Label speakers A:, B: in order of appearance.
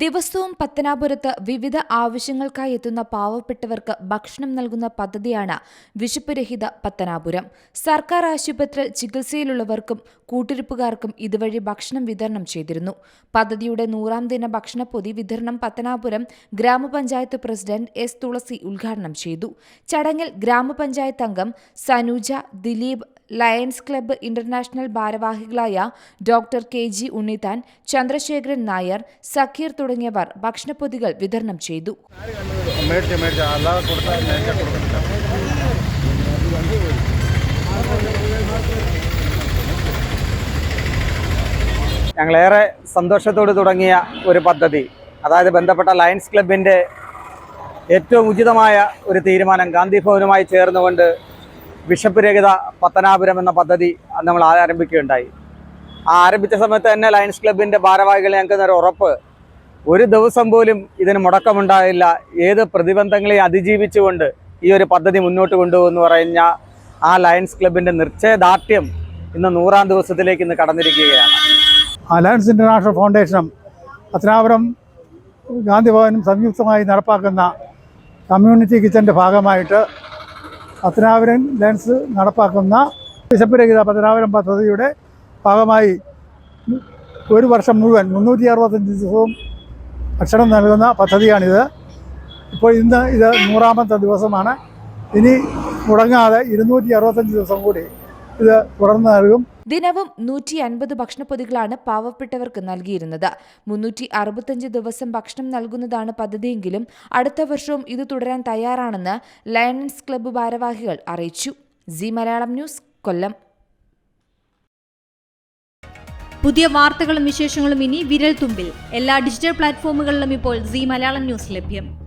A: ദിവസവും പത്തനാപുരത്ത് വിവിധ ആവശ്യങ്ങൾക്കായി എത്തുന്ന പാവപ്പെട്ടവർക്ക് ഭക്ഷണം നൽകുന്ന പദ്ധതിയാണ് വിശപ്പുരഹിത പത്തനാപുരം. സർക്കാർ ആശുപത്രിയിൽ ചികിത്സയിലുള്ളവർക്കും കൂട്ടിരിപ്പുകാർക്കും ഇതുവഴി ഭക്ഷണം വിതരണം ചെയ്തിരുന്നു. പദ്ധതിയുടെ നൂറാം ദിന ഭക്ഷണപ്പൊതി വിതരണം പത്തനാപുരം ഗ്രാമപഞ്ചായത്ത് പ്രസിഡന്റ് എസ് തുളസി ഉദ്ഘാടനം ചെയ്തു. ചടങ്ങിൽ ഗ്രാമപഞ്ചായത്ത് അംഗം Sanuja Dileep Lions Club International ഭാരവാഹികളായ doctor K G Unnithan Chandrasekharan Nair Zakir തുടങ്ങിയവർ ഭക്ഷണപ്പൊതികൾ വിതരണം ചെയ്തു.
B: ഞങ്ങളേറെ സന്തോഷത്തോട് തുടങ്ങിയ ഒരു പദ്ധതി അതായത് ബന്ധപ്പെട്ട ലയൺസ് ക്ലബിന്റെ ഏറ്റവും ഉചിതമായ ഒരു തീരുമാനം ഗാന്ധി ഭവനുമായി ചേർന്നുകൊണ്ട് ബിഷപ്പ് രഹിത പത്തനാപുരം എന്ന പദ്ധതി നമ്മൾ ആരംഭിക്കുകയുണ്ടായി. ആ ആരംഭിച്ച സമയത്ത് തന്നെ ലയൺസ് ക്ലബിന്റെ ഭാരവാഹികൾ ഞങ്ങൾക്ക് ഒരു ഉറപ്പ്. ഒരു ദിവസം പോലും ഇതിന് മുടക്കമുണ്ടായില്ല. ഏത് പ്രതിബന്ധങ്ങളെ അതിജീവിച്ചുകൊണ്ട് ഈ ഒരു പദ്ധതി മുന്നോട്ട് കൊണ്ടുപോകുമെന്ന് പറഞ്ഞ ആ ലയൺസ് ക്ലബിന്റെ നിശ്ചയദാർഢ്യം ഇന്ന് നൂറാം ദിവസത്തിലേക്ക് ഇന്ന് കടന്നിരിക്കുകയാണ്.
C: അലയൻസ് ഇന്റർനാഷണൽ ഫൗണ്ടേഷനും പത്തനാപുരം ഗാന്ധി ഭവനും സംയുക്തമായി നടപ്പാക്കുന്ന കമ്മ്യൂണിറ്റി കിച്ചന്റെ ഭാഗമായിട്ട് പത്തനാപുരം ലയൻസ് നടപ്പാക്കുന്ന വിശപ്പുരഹിത പത്തനാപുരം പദ്ധതിയുടെ ഭാഗമായി ഒരു വർഷം മുഴുവൻ മുന്നൂറ്റി അറുപത്തഞ്ച് ദിവസവും ഭക്ഷണം നൽകുന്ന പദ്ധതിയാണിത്. ഇപ്പോൾ ഇന്ന് ഇത് നൂറാമത്തെ ദിവസമാണ്. ഇനി മുടങ്ങാതെ ഇരുന്നൂറ്റി അറുപത്തഞ്ച് ദിവസം കൂടി ഇത് തുടർന്ന് നൽകും.
A: ദിനവും നൂറ്റി അൻപത് ഭക്ഷണപ്പൊതികളാണ് പാവപ്പെട്ടവർക്ക് നൽകിയിരുന്നത്. മുന്നൂറ്റി അറുപത്തഞ്ച് ദിവസം ഭക്ഷണം നൽകുന്നതാണ് പദ്ധതിയെങ്കിലും അടുത്ത വർഷവും ഇത് തുടരാൻ തയ്യാറാണെന്ന് ലയൺസ് ക്ലബ്ബ് ഭാരവാഹികൾ അറിയിച്ചു. C Malayalam news Kollam.
D: പുതിയ വാർത്തകളും വിശേഷങ്ങളും ഇനി വിരൽ തുമ്പിൽ എല്ലാ ഡിജിറ്റൽ പ്ലാറ്റ്ഫോമുകളിലും ഇപ്പോൾ സി മലയാളം ന്യൂസ് ലഭ്യം.